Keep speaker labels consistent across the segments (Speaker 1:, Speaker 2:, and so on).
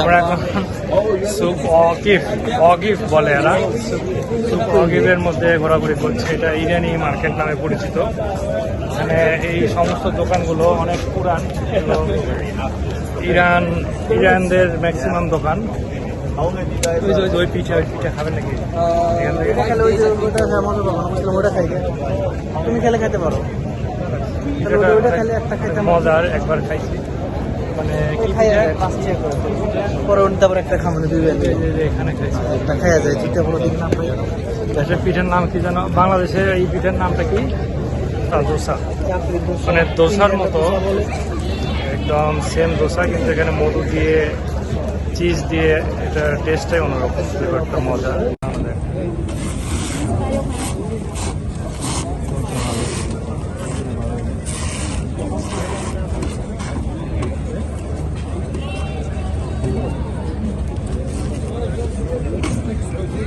Speaker 1: আমরা এখন সুপ অগিফ অগিফ বলে এরা। সুপ অগিফের মধ্যে ঘোরাঘুরি করছে। এটা ইরানি মার্কেট নামে পরিচিত। এখানে এই সমস্ত দোকানগুলো অনেক পুরান। ইরান ইরানদের ম্যাক্সিমাম দোকান। ওই পিঠা ওই পিঠা খাবেন নাকি?
Speaker 2: হ্যাঁ তুমি খেলে খেতে পারো।
Speaker 1: মজার একবার খাইছি। মানে কি
Speaker 2: পরে তারপর একটা খামনে
Speaker 1: এখানে খাইছি।
Speaker 2: একটা খাইয়া যায় দুইটা কোনো দিন না
Speaker 1: দেশের পিঠার নাম কি জানো বাংলাদেশের এই পিঠার নামটা কি? দোসা। মানে দোসার মতো। একদম সেম দোসা কিন্তু এখানে মধু দিয়ে চিজ দিয়ে এটা টেস্টটাই অন্যরকম। ফ্লেভারটা মজা আমাদের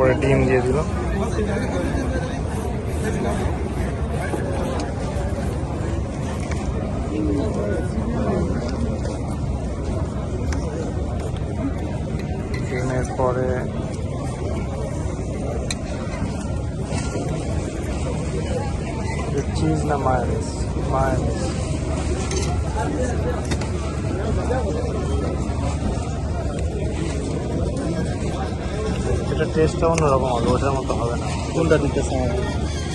Speaker 1: উপরে ডিম দিয়ে দিল। ডিমের পরে চিজ না মায়োনিজ মায়োনিজ এটা টেস্টটা অন্যরকম হবে ওটার মতো হবে না।
Speaker 2: কোনটা দিতেছে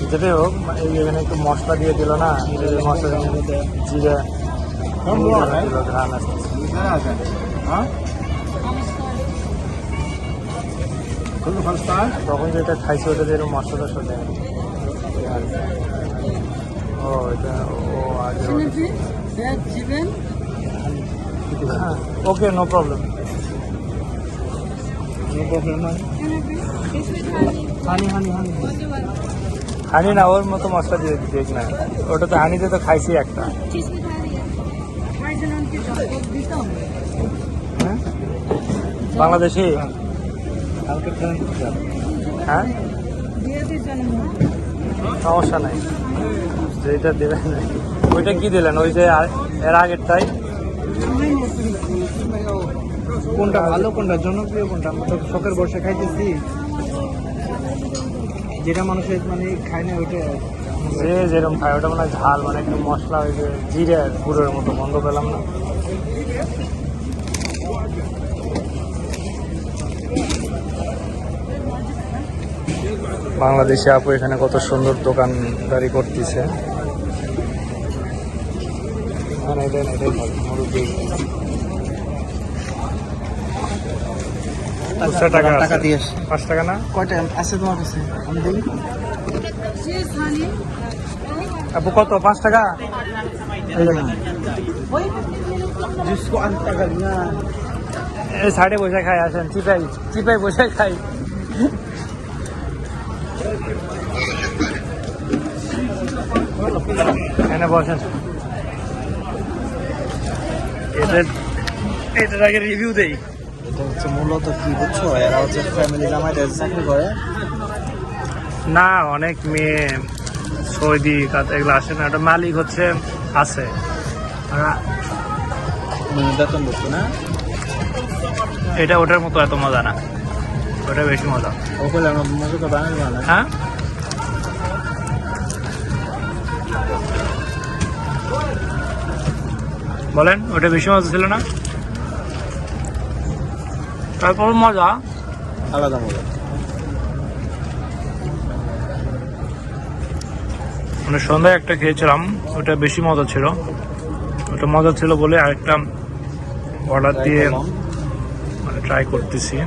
Speaker 1: যেটাই হোক এই এখানে একটু মশলা দিয়ে দিল না মশলা জিরে ঘ্রাণ আসতেছে
Speaker 2: হ্যাঁ?
Speaker 1: তখন যেটা খাইছি ওটা দিয়ে একটু মশলা টশলা ও এটা ও আগে হ্যাঁ ওকে নো প্রবলেম
Speaker 2: হানি হানি হানি।
Speaker 1: হানি না ওর মতো মশলা দিয়ে দেখ না। ওটা তো হানিতে তো খাইছি একটা। হ্যাঁ? বাংলাদেশি? হ্যাঁ? সমস্যা নাই। যেটা দেবেন। ওইটা কি দিলেন? ওই যে এর আগেরটাই?
Speaker 2: কোনটা ভালো কোনটা জনপ্রিয় কোনটা? আমরা তো শখের বর্ষে খাইতেছি। যেটা মানুষের মানে খায় না ওইটা
Speaker 1: যে যেরকম খায় ওটা মানে ঝাল মানে একটু মশলা ওই যে জিরে গুঁড়োর মতো গন্ধ পেলাম না। বাংলাদেশে আপু এখানে কত সুন্দর দোকানদারি করতেছে। এটাই এটাই ভালো, টাকা
Speaker 2: টাকা দিয়ে।
Speaker 1: পাঁচ টাকা না?
Speaker 2: কয়টা? আছে তোমার
Speaker 1: কত? পাঁচ টাকা? এই বসে খাই আসেন। চিপাই চিপাই বসে খাই। এনে বসেন। এটার আগে রিভিউ দেই।
Speaker 2: এটা হচ্ছে মূলত কি বুঝছ? এরা হচ্ছে ফ্যামিলি জামাইতে চাকরি করে।
Speaker 1: না অনেক মেয়ে সৌদি কাত এগুলো আসে না। ওটা মালিক হচ্ছে আছে।
Speaker 2: মানে বেতন বুঝছ না?
Speaker 1: এটা ওটার মতো এত মজা না। ওটা বেশি মজা।
Speaker 2: মজা তো বাঙালি
Speaker 1: হ্যাঁ? বলেন ওটা বেশি মজা ছিল না? তারপর মজা।
Speaker 2: আলাদা মজা।
Speaker 1: মানে সন্ধ্যায় একটা খেয়েছিলাম ওটা বেশি মজা ছিল। ওটা মজা ছিল বলে আরেকটা অর্ডার দিয়ে মানে ট্রাই করতেছি।